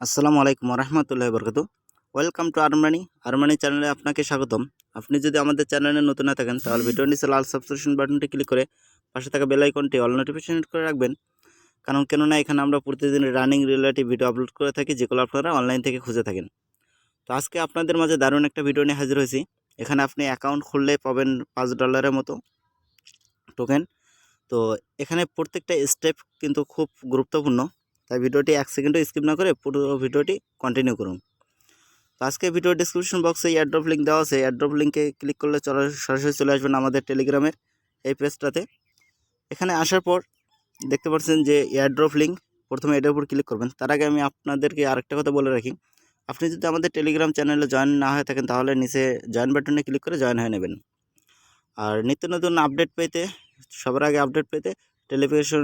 আসসালামু আলাইকুম রহমতুল্লাহ বরকত ওয়েলকাম টু আরমানি। আরমানি চ্যানেলে আপনাকে স্বাগতম। আপনি যদি আমাদের চ্যানেলে নতুন না থাকেন, তাহলে ভিডিওর নিচে লাল সাবস্ক্রিপশন বাটনটি ক্লিক করে পাশে থাকা বেল আইকনটি অল নোটিফিকেশন করে রাখবেন। কারণ কেননা এখানে আমরা প্রতিদিন রানিং রিলেটিভ ভিডিও আপলোড করে থাকি, যেগুলো আপনারা অনলাইন থেকে খুঁজে থাকেন। তো আজকে আপনাদের মাঝে দারুণ একটা ভিডিও নিয়ে হাজির হয়েছি। এখানে আপনি অ্যাকাউন্ট খুললে পাবেন পাঁচ ডলারের মতো টোকেন তো এখানে প্রত্যেকটা স্টেপ কিন্তু খুব গুরুত্বপূর্ণ। তাই ভিডিওটি এক সেকেন্ডও স্কিপ না করে পুরো ভিডিওটি কন্টিনিউ করুন। তো আজকে ভিডিও ডিসক্রিপশন বক্সে এয়ারড্রপ লিঙ্ক দেওয়া আছে। এয়ারড্রপ লিঙ্কে ক্লিক করলে চলে সরাসরি চলে আসবেন আমাদের টেলিগ্রামের এই পেজটাতে এখানে আসার পর দেখতে পাচ্ছেন যে এয়ারড্রপ লিঙ্ক প্রথমে এটার উপর ক্লিক করবেন। তার আগে আমি আপনাদেরকে আরেকটা কথা বলে রাখি। আপনি যদি আমাদের টেলিগ্রাম চ্যানেলে জয়েন না হয়ে থাকেন, তাহলে নিচে জয়েন বাটনে ক্লিক করে জয়েন হয়ে নেবেন। আর নিত্য নতুন আপডেট পেতে, সবার আগে আপডেট পেতে টেলিফিকেশন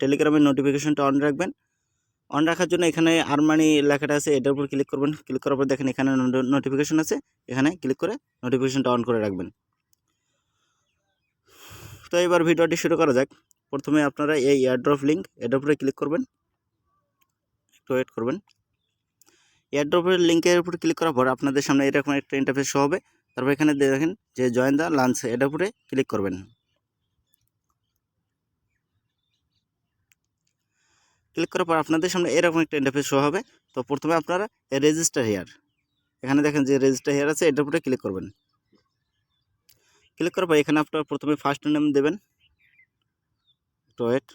টেলিগ্রামের নোটিফিকেশনটা অন রাখবেন। অন রাখার জন্য এখানে আরমানি লেখাটা আছে, এটার উপর ক্লিক করবেন। ক্লিক করার পর দেখেন এখানে নোটিফিকেশন আছে। এখানে ক্লিক করে নোটিফিকেশনটা অন করে রাখবেন। তো এবার ভিডিওটি শুরু করা যাক। প্রথমে আপনারা এই এয়ারড্রপ লিঙ্ক এটার উপরে ক্লিক করবেন। একটু ওয়েট করবেন। এয়ারড্রপের লিঙ্কের উপর ক্লিক করার পর আপনাদের সামনে এরকম একটা ইন্টারফেস হবে। তারপর এখানে দেখেন যে জয়েন দ্য লাঞ্চ এটার উপরে ক্লিক করবেন। ক্লিক করার পর আপনাদের সামনে এরকম একটা ইন্টারফেস শো হবে। তো প্রথমে আপনারা রেজিস্টার হেয়ার এখানে দেখেন যে রেজিস্টার হেয়ার আছে, এটার উপরে ক্লিক করবেন। ক্লিক করার পর এখানে আপনারা প্রথমে ফার্স্ট নেম দেবেন। তো ওয়েট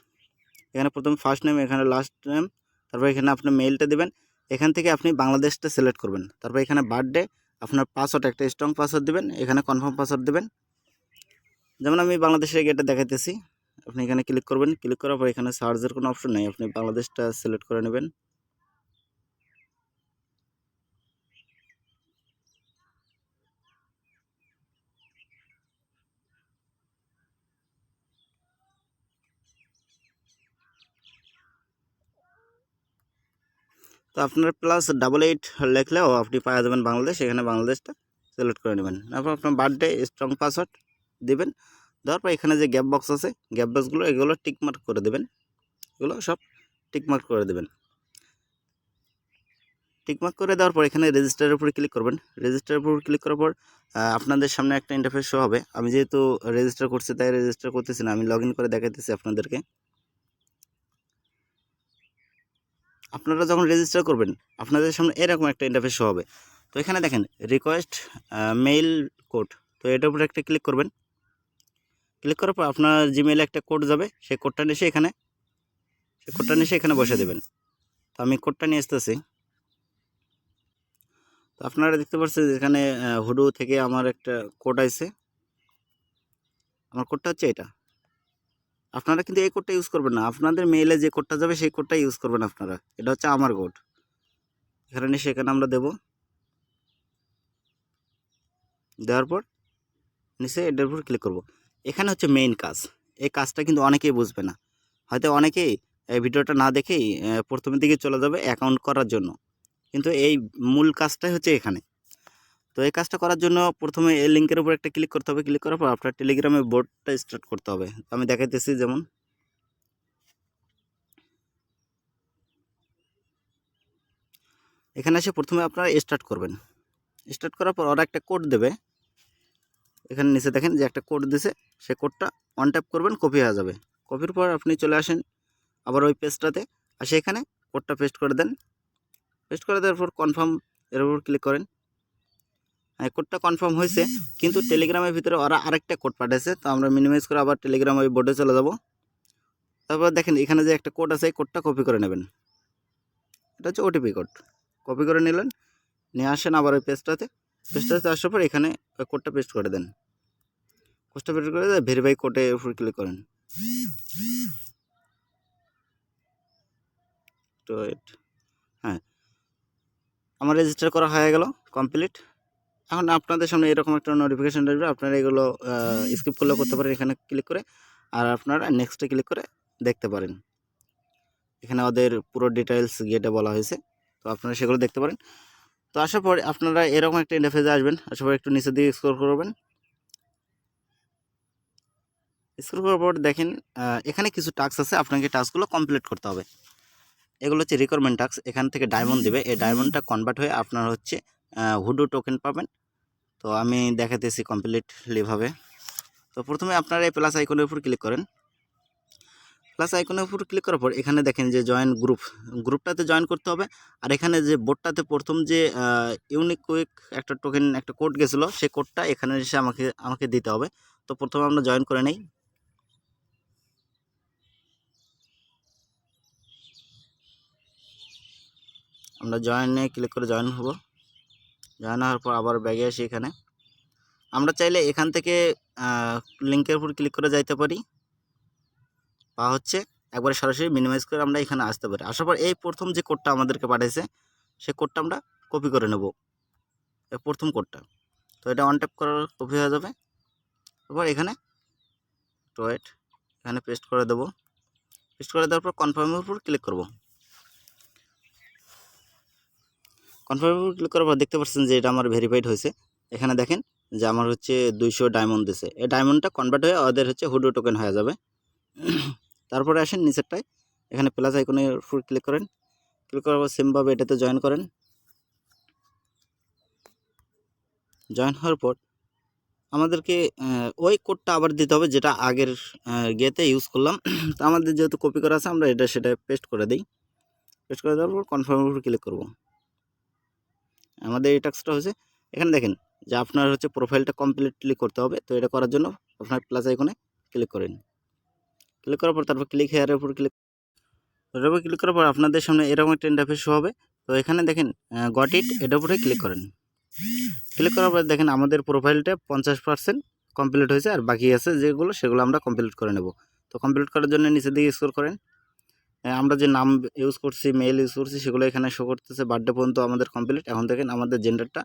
এখানে প্রথমে ফার্স্ট নেম এখানে লাস্ট নেম তারপর এখানে আপনার মেইলটা দেবেন। এখান থেকে আপনি বাংলাদেশটা সিলেক্ট করবেন। তারপর এখানে বার্থডে আপনার পাসওয়ার্ড একটা স্ট্রং পাসওয়ার্ড দেবেন। এখানে কনফার্ম পাসওয়ার্ড দেবেন। যেমন আমি বাংলাদেশের গেটে দেখাইতেছি। আপনি এখানে ক্লিক করবেন ক্লিক করার পর এখানে সার্চের কোনো অপশন নেই। আপনি বাংলাদেশটা সিলেক্ট করে নেবেন। তো আপনার প্লাস ডাবল এইট লেখলেও আপনি পাওয়া যাবেন বাংলাদেশ। এখানে বাংলাদেশটা সিলেক্ট করে নেবেন। তারপর আপনার বার্থডে স্ট্রং পাসওয়ার্ড দেবেন। দেওয়ার পর এখানে যে গ্যাপ বক্স আছে গ্যাপ বক্সগুলো এগুলো টিকমার্ক করে দেবেন। এগুলো সব টিকমার্ক করে দেবেন। টিকমার্ক করে দেওয়ার পর এখানে রেজিস্টারের উপরে ক্লিক করবেন। রেজিস্টারের উপর ক্লিক করার পর আপনাদের সামনে একটা ইন্টারফেস শো হবে। আমি যেহেতু রেজিস্টার করছি, তাই রেজিস্টার করতেছি না। আমি লগ করে দেখাইতেছি আপনাদেরকে। আপনারা যখন রেজিস্টার করবেন, আপনাদের সামনে এরকম একটা ইন্টারফেস শো হবে। তো এখানে দেখেন রিকোয়েস্ট মেইল কোড তো এটার উপরে একটা ক্লিক করবেন। ক্লিক করার পর আপনার জিমেলে একটা কোড যাবে। সেই কোডটা নিয়ে এখানে। সেই কোডটা নিয়ে এখানে বসে দেবেন। তো আমি কোডটা নিয়ে আসতেছি। তো আপনারা দেখতে পাচ্ছেন এখানে হুডু থেকে আমার একটা কোড আছে আমার কোডটা হচ্ছে এটা। আপনারা কিন্তু এই কোডটা ইউজ করবেন না। আপনাদের মেইলে যে কোডটা যাবে, সেই কোডটা ইউজ করবেন আপনারা। এটা হচ্ছে আমার কোড এখানে সেখানে আমরা দেব। দেওয়ার পর নিচে এটার উপর ক্লিক করব। এখানে হচ্ছে মেইন কাজ। এই কাজটা কিন্তু অনেকেই বুঝবে না। হয়তো অনেকেই এই ভিডিওটা না দেখেই প্রথমের দিকে চলে যাবে অ্যাকাউন্ট করার জন্য। কিন্তু এই মূল কাজটাই হচ্ছে এখানে। তো এই কাজটা করার জন্য প্রথমে এই লিঙ্কের উপর একটা ক্লিক করতে হবে। ক্লিক করার পর আপনার টেলিগ্রামে বোর্ডটা স্টার্ট করতে হবে। আমি দেখাইতেছি যেমন। এখানে এসে প্রথমে আপনারা স্টার্ট করবেন। স্টার্ট করার পর ওরা একটা কোড দেবে। এখানে নিচে দেখেন যে একটা কোড দিছে সেই কোডটা অন ট্যাপ করবেন কপি হয়ে যাবে। কপির পর আপনি চলে আসেন আবার ওই পেজটাতে আসে এখানে কোডটা পেস্ট করে দেন। পেস্ট করে দেওয়ার পর কনফার্ম এর উপর ক্লিক করেন। হ্যাঁ কোডটা কনফার্ম হয়েছে, কিন্তু টেলিগ্রামের ভিতরে ওরা আরেকটা কোড পাঠিয়েছে তো আমরা মিনিমাইজ করে আবার টেলিগ্রাম ওই বোর্ডে চলে যাব। তারপর দেখেন এখানে যে একটা কোড আছে, এই কোডটা কপি করে নেবেন। এটা হচ্ছে ওটিপি কোড কপি করে নিলেন, নিয়ে আসেন আবার ওই পেজটাতে পেজটাতে আসার পর এখানে কোডটা পেস্ট করে দেন। কোডটা পেস্ট করে ভেরিফাই কোডে উপর ক্লিক করেন। তো হ্যাঁ। আমার রেজিস্টার করা হয়ে গেল কমপ্লিট এখন আপনাদের সামনে এরকম একটা নোটিফিকেশান আসবে, আপনারা এগুলো স্কিপ করলেও করতে পারেন এখানে ক্লিক করে। আর আপনারা নেক্সটে ক্লিক করে দেখতে পারেন। এখানে ওদের পুরো ডিটেলস গেটে বলা হয়েছে, তো আপনারা সেগুলো দেখতে পারেন। তো আসার পর আপনারা এরকম একটা ইন্টারফেসে আসবেন আসার পর একটু নিচের দিকে স্ক্রল করবেন। স্ক্রল করার পর দেখেন এখানে কিছু টাস্ক আছে, আপনাকে টাস্কগুলো কমপ্লিট করতে হবে। এগুলো হচ্ছে রিকোয়ারমেন্ট টাস্ক এখান থেকে ডায়মন্ড দেবে। এই ডায়মন্ডটা কনভার্ট হয়ে আপনার হচ্ছে হুডু টোকেন পাবেন। তো আমি দেখাতেছি কমপ্লিটলিভাবে তো প্রথমে আপনারা এই প্লাস আইকনের উপর ক্লিক করেন। প্লাস আইকনের উপর ক্লিক করার পর এখানে দেখেন যে জয়েন গ্রুপ গ্রুপটাতে জয়েন করতে হবে। আর এখানে যে বোর্ডটাতে প্রথম যে ইউনিক কুইক একটা টোকেন একটা কোড গেছিল, সেই কোডটা এখানে এসে আমাকে আমাকে দিতে হবে। তো প্রথমে আমরা জয়েন করে নেই। আমরা জয়েনে ক্লিক করে জয়েন হব। জয়েন হওয়ার পর আবার ব্যাগে আসি এখানে। আমরা চাইলে এখান থেকে লিঙ্কের উপর ক্লিক করে যাইতে পারি। বা হচ্ছে একবারে সরাসরি মিনিমাইজ করে আমরা এখানে আসতে পারি। আসার পর এই প্রথম যে কোডটা আমাদেরকে পাঠিয়েছে সে কোডটা আমরা কপি করে নেব। প্রথম কোডটা তো এটা অন ট্যাপ করার কপি হয়ে যাবে। এবার এখানে টয়েট এখানে পেস্ট করে দেবো। পেস্ট করে দেওয়ার পর কনফার্মের উপর ক্লিক করব। কনফার্মের উপর ক্লিক করার পর দেখতে পাচ্ছেন যে এটা আমার ভেরিফাইড হয়েছে। এখানে দেখেন যে আমার হচ্ছে দুইশো ডায়মন্ড দিছে। এই ডায়মন্ডটা কনভার্ট হয়ে ওদের হচ্ছে হুডো টোকেন হয়ে যাবে। তারপরে আসেন নিচেরটায়। এখানে প্লাস আইকনের উপর ক্লিক করেন। ক্লিক করার পর সেমভাবে এটাতে জয়েন করেন। জয়েন হওয়ার পর আমাদেরকে ওই কোডটা আবার দিতে হবে যেটা আগের গেতে ইউজ করলাম। তো আমাদের যেহেতু কপি করা আছে, আমরা এটা সেটা পেস্ট করে দিই। পেস্ট করে দেওয়ার পর কনফার্মের উপর ক্লিক করব। আমাদের এই টাস্কটা হচ্ছে, এখানে দেখেন, যে আপনার হচ্ছে প্রোফাইলটা কমপ্লিটলি করতে হবে, তো এটা করার জন্য আপনার প্লাস আইকনে ক্লিক করেন ক্লিক করার পর তারপর ক্লিক হেয়ারের উপর ক্লিক এটার উপর ক্লিক করার পর আপনাদের সামনে এরকম একটা ইন্টারফেস হবে। তো এখানে দেখেন গট ইট এটার উপরে ক্লিক করেন ক্লিক করার পর দেখেন আমাদের প্রোফাইলটা পঞ্চাশ পার্সেন্ট কমপ্লিট হয়েছে, আর বাকি আছে যেগুলো, সেগুলো আমরা কমপ্লিট করে নেব। তো কমপ্লিট করার জন্য নিচের দিকে স্কোর করেন। আমরা যে নাম ইউজ করছি মেল ইউজ করছি সেগুলো এখানে শো করতেছে। বার্থডে পর্যন্ত আমাদের কমপ্লিট এখন দেখেন আমাদের জেন্ডারটা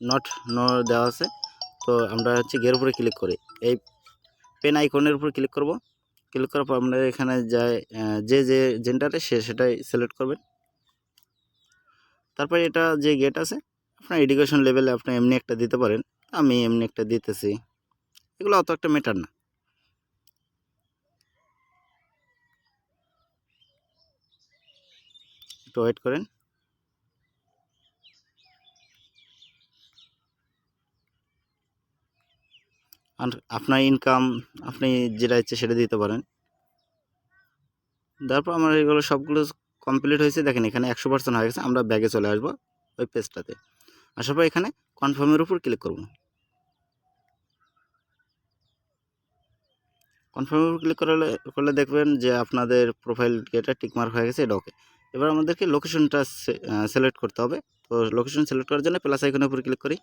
নট নো দেওয়া আছে। তো আমরা হচ্ছে গের উপরে ক্লিক করি। এই পেন আইকনের উপর ক্লিক করব। ক্লিক করার পর আমরা এখানে আহ, যে যে জেন্ডারে সে সেটাই সিলেক্ট করবেন। তারপরে এটা যে গেট আছে আপনার এডুকেশন লেভেলে আপনি এমনি একটা দিতে পারেন। আমি এমনি একটা দিতেছি। এগুলো অত একটা ম্যাটার না। একটু ওয়েট করেন। আর আপনার ইনকাম আপনি যেটা ইচ্ছে সেটা দিতে পারেন। তারপর আমার এগুলো সবগুলো কমপ্লিট হয়েছে। দেখেন এখানে একশো পার্সেন্ট হয়ে গেছে। আমরা ব্যাগে চলে আসব ওই পেজটাতে আসার পর এখানে কনফার্মের উপর ক্লিক করব। কনফার্মের উপর ক্লিক করলে করলে দেখবেন যে আপনাদের প্রোফাইল এটা টিকমার্ক হয়ে গেছে, এটা ওকে এবার আমাদেরকে লোকেশনটা সিলেক্ট করতে হবে। তো লোকেশন সিলেক্ট করার জন্য প্লাস আইকনের উপর ক্লিক করি।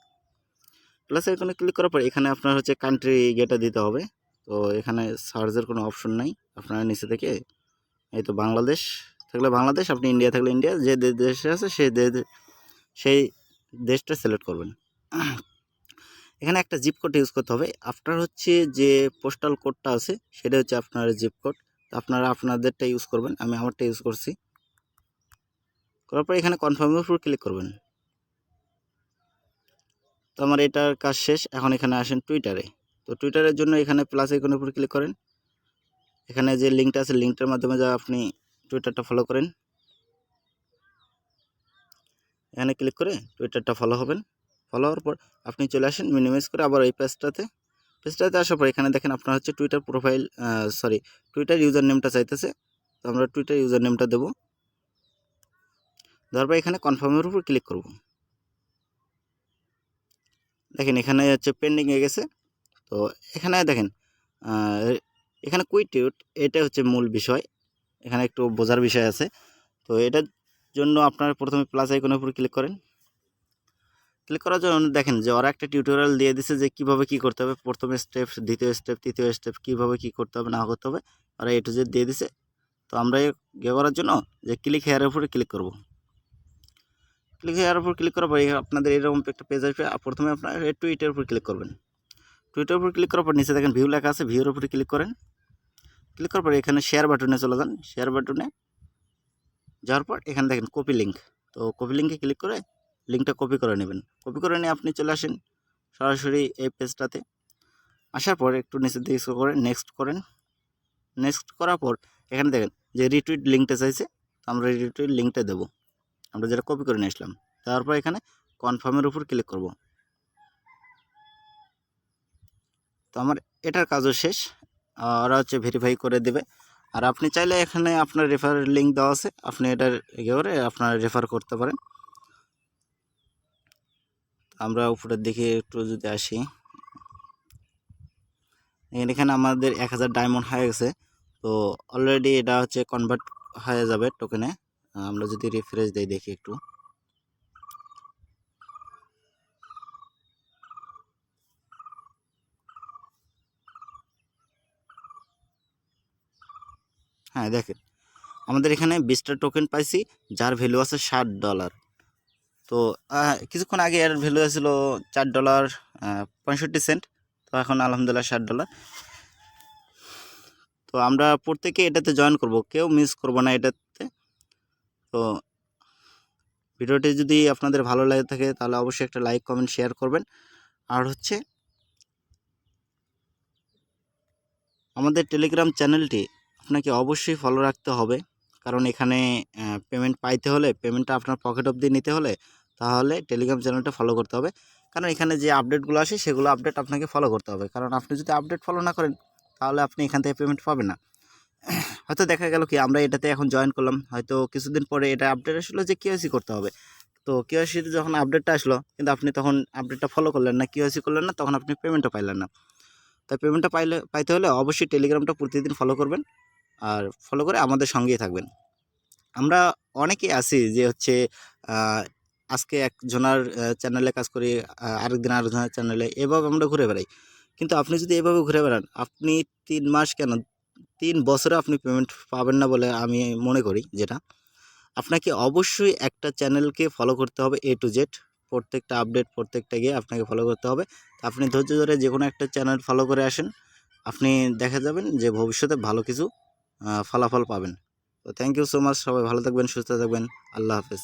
প্লাস আইকনে ক্লিক করার পর এখানে আপনার হচ্ছে কান্ট্রি গেটা দিতে হবে। তো এখানে সার্চের কোনো অপশন নাই। আপনারা নিচে থেকে, এই তো বাংলাদেশ থাকলে বাংলাদেশ, আপনি ইন্ডিয়া থাকলে ইন্ডিয়া যে দেশে আছে সেই সেই দেশটা সিলেক্ট করবেন। এখানে একটা জিপ কোড ইউজ করতে হবে। আপনার হচ্ছে যে পোস্টাল কোডটা আছে, সেটা হচ্ছে আপনার জিপ কোড আপনারা আপনাদেরটা ইউজ করবেন। আমি আমারটা ইউজ করছি। করার পর এখানে কনফার্মের উপর ক্লিক করবেন। তো আমার এটার কাজ শেষ, এখন এখানে আসেন টুইটারে তো টুইটারের জন্য এখানে প্লাস আইকনের উপর ক্লিক করেন। এখানে যে লিঙ্কটা আছে লিঙ্কটার মাধ্যমে যা আপনি টুইটারটা ফলো করেন। এখানে ক্লিক করে টুইটারটা ফলো হবেন। ফলো হওয়ার পর আপনি চলে আসেন মিনিমাইজ করে আবার এই পেজটাতে পেজটাতে আসার পর এখানে দেখেন আপনার হচ্ছে Twitter profile sorry Twitter user নেমটা চাইতেছে। তো আমরা টুইটার ইউজার নেমটা দেবো। দেওয়ার পর এখানে কনফার্মের উপর ক্লিক করব। দেখেন এখানে হচ্ছে পেন্ডিং হয়ে গেছে। তো এখানে দেখেন এখানে কুইটিউট এটা হচ্ছে মূল বিষয়। এখানে একটু বোঝার বিষয় আছে। তো এটার জন্য আপনারা প্রথমে প্লাস আইকনের উপর ক্লিক করেন। ক্লিক করার জন্য দেখেন যে ওরা একটা টিউটোরিয়াল দিয়ে দিছে যে কীভাবে কি করতে হবে। প্রথমে স্টেপ দ্বিতীয় স্টেপ তৃতীয় স্টেপ কীভাবে কি করতে হবে, না করতে হবে। ওরা এ টু জেড দিয়ে দিছে। তো আমরা ইয়ে করার জন্য যে ক্লিক হেয়ারের উপরে ক্লিক করব। ক্লিক হেয়ারের উপর ক্লিক করার পর আপনাদের এরকম একটা পেজ আসবে। প্রথমে আপনার টুইটার উপর ক্লিক করবেন। টুইটার উপর ক্লিক করার পর নিচে দেখেন ভিউ লেখা আছে। ভিউর উপরে ক্লিক করেন। ক্লিক করার পর এখানে শেয়ার বাটনে চলে যান। শেয়ার বাটনে যাওয়ার পর এখানে দেখেন কপি লিঙ্ক তো কপি লিঙ্কে ক্লিক করে লিঙ্কটা কপি করে নেবেন। কপি করে নিয়ে আপনি চলে আসেন সরাসরি এই পেজটাতে আসার পর একটু নিচের দিকে scroll করে নেক্সট করেন। নেক্সট করার পর এখানে দেখেন যে রিটুইট লিঙ্কটা চাইছে আমরা রিটুইট লিঙ্কটা দেবো। আমরা যেটা কপি করে নিয়ে তারপর এখানে কনফার্মের উপর ক্লিক করব। তো আমার এটার কাজও শেষ। ওরা হচ্ছে ভেরিফাই করে দেবে। আর আপনি চাইলে এখানে আপনার রেফার লিঙ্ক দেওয়া আছে। আপনি এটার ইয়ে করে আপনার রেফার করতে পারেন। আমরা উপরের দিকে একটু যদি আসি। এখানে আমাদের এক হাজার ডায়মন্ড হয়ে গেছে। তো অলরেডি এটা হচ্ছে কনভার্ট হয়ে যাবে টোকেনে আমরা যদি রিফ্রেশ দিই, দেখি একটু। হ্যাঁ দেখেন। আমাদের এখানে বিশটা টোকেন পাইছি, যার ভ্যালু আছে ষাট ডলার তো কিছুক্ষণ আগে এর ভ্যালু ছিল চার ডলার পঁয়ষট্টি সেন্ট তো এখন আলহামদুলিল্লাহ ষাট ডলার তো আমরা প্রত্যেকে এটাতে জয়েন করব, কেউ মিস করব না এটাতে। তো ভিডিওটি যদি আপনাদের ভালো লাগে থাকে, তাহলে অবশ্যই একটা লাইক, কমেন্ট, শেয়ার করবেন। আর হচ্ছে, আমাদের টেলিগ্রাম চ্যানেলটি আপনাকে অবশ্যই ফলো রাখতে হবে। কারণ এখানে পেমেন্ট পাইতে হলে পেমেন্টটা আপনার পকেট অবধি নিতে হলে, তাহলে টেলিগ্রাম চ্যানেলটা ফলো করতে হবে। কারণ এখানে যে আপডেটগুলো আসে, সেগুলো আপডেট আপনাকে ফলো করতে হবে। কারণ আপনি যদি আপডেট ফলো না করেন, তাহলে আপনি এখান থেকে পেমেন্ট পাবেন না। হয়তো দেখা গেল কি, আমরা এটাতে এখন জয়েন করলাম। হয়তো কিছুদিন পরে এটা আপডেট আসলো যে কেওয়াইসি করতে হবে। তো কেওয়াইসিতে যখন আপডেটটা আসলো, কিন্তু আপনি তখন আপডেটটা ফলো করলেন না কেওয়াইসি করলেন না, তখন আপনি পেমেন্টটা পাইলেন না। তাই পেমেন্টটা পাইলে, পাইতে হলে অবশ্যই টেলিগ্রামটা প্রতিদিন ফলো করবেন আর ফলো করে আমাদের সঙ্গেই থাকবেন। আমরা অনেকেই আছি যে হচ্ছে আজকে একজনের চ্যানেলে কাজ করি আরেকদিন আরেকজনের চ্যানেলে এভাবে আমরা ঘুরে বেড়াই। কিন্তু আপনি যদি এভাবে ঘুরে বেড়ান, আপনি তিন মাস কেন তিন বছরে আপনি পেমেন্ট পাবেন না বলে আমি মনে করি যেটা। আপনাকে অবশ্যই একটা চ্যানেলকে ফলো করতে হবে এ টু জেড প্রত্যেকটা আপডেট প্রত্যেকটা গিয়ে আপনাকে ফলো করতে হবে। আপনি ধৈর্য ধরে যে কোনো একটা চ্যানেল ফলো করে আসেন। আপনি দেখা যাবেন যে ভবিষ্যতে ভালো কিছু ফলাফল পাবেন। তো থ্যাংক ইউ সো মাচ সবাই ভালো থাকবেন, সুস্থ থাকবেন। আল্লাহ হাফেজ।